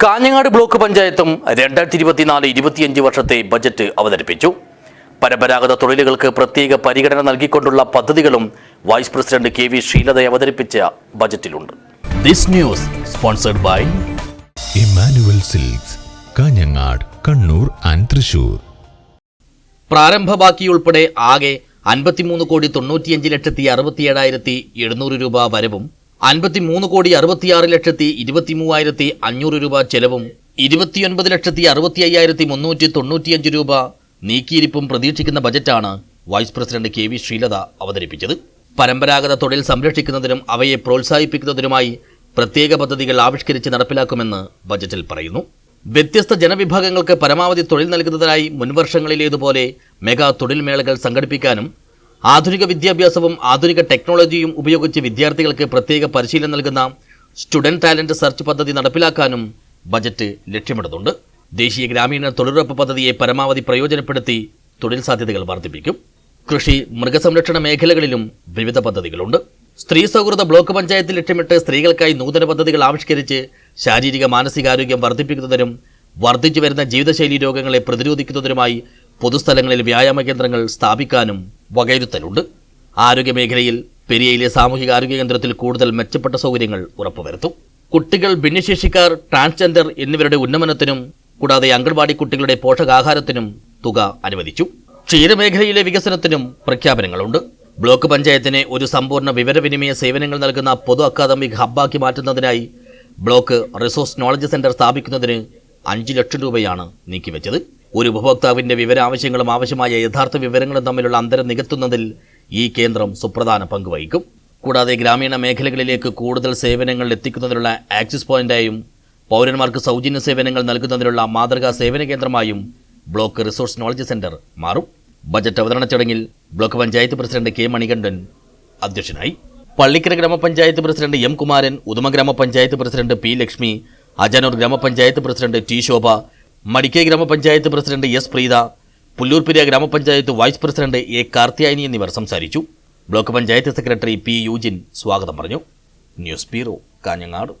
Kanhangad block പഞ്ചായത്തും രണ്ടായിരത്തി ഇരുപത്തിനാല് ഇരുപത്തിയഞ്ച് വർഷത്തെ ബജറ്റ് അവതരിപ്പിച്ചു. പരമ്പരാഗത തൊഴിലുകൾക്ക് പ്രത്യേക പരിഗണന നൽകിക്കൊണ്ടുള്ള പദ്ധതികളും vice president K V Sreelatha അവതരിപ്പിച്ച ബജറ്റിലുണ്ട്. This news sponsored by Emmanuel Silks Kanhangad Kannur and Thrissur. പ്രാരംഭ ബാക്കി ഉൾപ്പെടെ ആകെ അൻപത്തിമൂന്ന് കോടി തൊണ്ണൂറ്റിയഞ്ച് ലക്ഷത്തി അറുപത്തിയേഴായിരത്തി എഴുന്നൂറ് രൂപ വരവും അൻപത്തിമൂന്ന് കോടി അറുപത്തിയാറ് ലക്ഷത്തി ഇരുപത്തി മൂവായിരത്തി അഞ്ഞൂറ് രൂപ ചെലവും ഇരുപത്തിയൊൻപത് ലക്ഷത്തി അറുപത്തി അയ്യായിരത്തി മുന്നൂറ്റി തൊണ്ണൂറ്റിയഞ്ച് രൂപ നീക്കിയിരിപ്പും പ്രതീക്ഷിക്കുന്ന ബജറ്റാണ് vice president K V Sreelatha അവതരിപ്പിച്ചത്. പരമ്പരാഗത തൊഴിൽ സംരക്ഷിക്കുന്നതിനും അവയെ പ്രോത്സാഹിപ്പിക്കുന്നതിനുമായി പ്രത്യേക പദ്ധതികൾ ആവിഷ്കരിച്ച് നടപ്പിലാക്കുമെന്ന് ബജറ്റിൽ പറയുന്നു. വ്യത്യസ്ത ജനവിഭാഗങ്ങൾക്ക് പരമാവധി തൊഴിൽ നൽകുന്നതിനായി മുൻവർഷങ്ങളിലേതുപോലെ മെഗാ തൊഴിൽ മേളകൾ സംഘടിപ്പിക്കാനും ആധുനിക വിദ്യാഭ്യാസവും ആധുനിക ടെക്നോളജിയും ഉപയോഗിച്ച് വിദ്യാർത്ഥികൾക്ക് പ്രത്യേക പരിശീലനം നൽകുന്ന സ്റ്റുഡന്റ് ടാലന്റ് സെർച്ച് പദ്ധതി നടപ്പിലാക്കാനും ബജറ്റ് ലക്ഷ്യമിടുന്നുണ്ട്. ദേശീയ ഗ്രാമീണ തൊഴിലുറപ്പ് പദ്ധതിയെ പരമാവധി പ്രയോജനപ്പെടുത്തി തൊഴിൽ സാധ്യതകൾ വർദ്ധിപ്പിക്കും. കൃഷി മൃഗസംരക്ഷണ മേഖലകളിലും വിവിധ പദ്ധതികളുണ്ട്. സ്ത്രീ സൗഹൃദ ബ്ലോക്ക് പഞ്ചായത്തിൽ ലക്ഷ്യമിട്ട് സ്ത്രീകൾക്കായി നൂതന പദ്ധതികൾ ആവിഷ്കരിച്ച് ശാരീരിക മാനസികാരോഗ്യം വർദ്ധിപ്പിക്കുന്നതിനും വർദ്ധിച്ചു വരുന്ന ജീവിതശൈലി രോഗങ്ങളെ പ്രതിരോധിക്കുന്നതിനുമായി പൊതുസ്ഥലങ്ങളിൽ വ്യായാമ കേന്ദ്രങ്ങൾ സ്ഥാപിക്കാനും വകയിരുത്തലുണ്ട്. ആരോഗ്യമേഖലയിൽ പെരിയയിലെ സാമൂഹിക ആരോഗ്യ കേന്ദ്രത്തിൽ കൂടുതൽ മെച്ചപ്പെട്ട സൗകര്യങ്ങൾ ഉറപ്പുവരുത്തും. കുട്ടികൾ ഭിന്നശേഷിക്കാർ ട്രാൻസ്ജെൻഡർ എന്നിവരുടെ ഉന്നമനത്തിനും കൂടാതെ അംഗൻവാടി കുട്ടികളുടെ പോഷകാഹാരത്തിനും തുക അനുവദിച്ചു. ക്ഷീരമേഖലയിലെ വികസനത്തിനും പ്രഖ്യാപനങ്ങളുണ്ട്. ബ്ലോക്ക് പഞ്ചായത്തിനെ ഒരു സമ്പൂർണ വിവരവിനിമയ സേവനങ്ങൾ നൽകുന്ന പൊതു അക്കാദമിക് ഹബ്ബാക്കി മാറ്റുന്നതിനായി ബ്ലോക്ക് റിസോഴ്സ് നോളജ് സെന്റർ സ്ഥാപിക്കുന്നതിന് അഞ്ച് ലക്ഷം രൂപയാണ് നീക്കിവെച്ചത്. ഒരു ഉപഭോക്താവിന്റെ വിവരാവശ്യങ്ങളും ആവശ്യമായ യഥാർത്ഥ വിവരങ്ങളും തമ്മിലുള്ള അന്തരം നികത്തുന്നതിൽ ഈ കേന്ദ്രം സുപ്രധാന പങ്കുവഹിക്കും കൂടാതെ ഗ്രാമീണ മേഖലകളിലേക്ക് കൂടുതൽ സേവനങ്ങൾ എത്തിക്കുന്നതിനുള്ള ആക്സിസ് പോയിന്റായും പൗരന്മാർക്ക് സൗജന്യ സേവനങ്ങൾ നൽകുന്നതിനുള്ള മാതൃകാ സേവന കേന്ദ്രമായും ബ്ലോക്ക് റിസോഴ്സ് നോളജ് സെന്റർ മാറും. ബജറ്റ് അവതരണ ചടങ്ങിൽ block panchayat president K Manikandan അധ്യക്ഷനായി. പള്ളിക്കര ഗ്രാമപഞ്ചായത്ത് പ്രസിഡന്റ് എം കുമാരൻ ഉദമ ഗ്രാമപഞ്ചായത്ത് പ്രസിഡന്റ് പി ലക്ഷ്മി അജാനൂർ ഗ്രാമപഞ്ചായത്ത് പ്രസിഡന്റ് ടി ശോഭ മടിക്കൈ ഗ്രാമപഞ്ചായത്ത് പ്രസിഡന്റ് എസ് പ്രീത പുല്ലൂർപിരിയ ഗ്രാമപഞ്ചായത്ത് വൈസ് പ്രസിഡന്റ് എ കാർത്തിയായനി എന്നിവർ സംസാരിച്ചു. Block panchayat secretary P Eugene സ്വാഗതം പറഞ്ഞു. News bureau Kanhangad.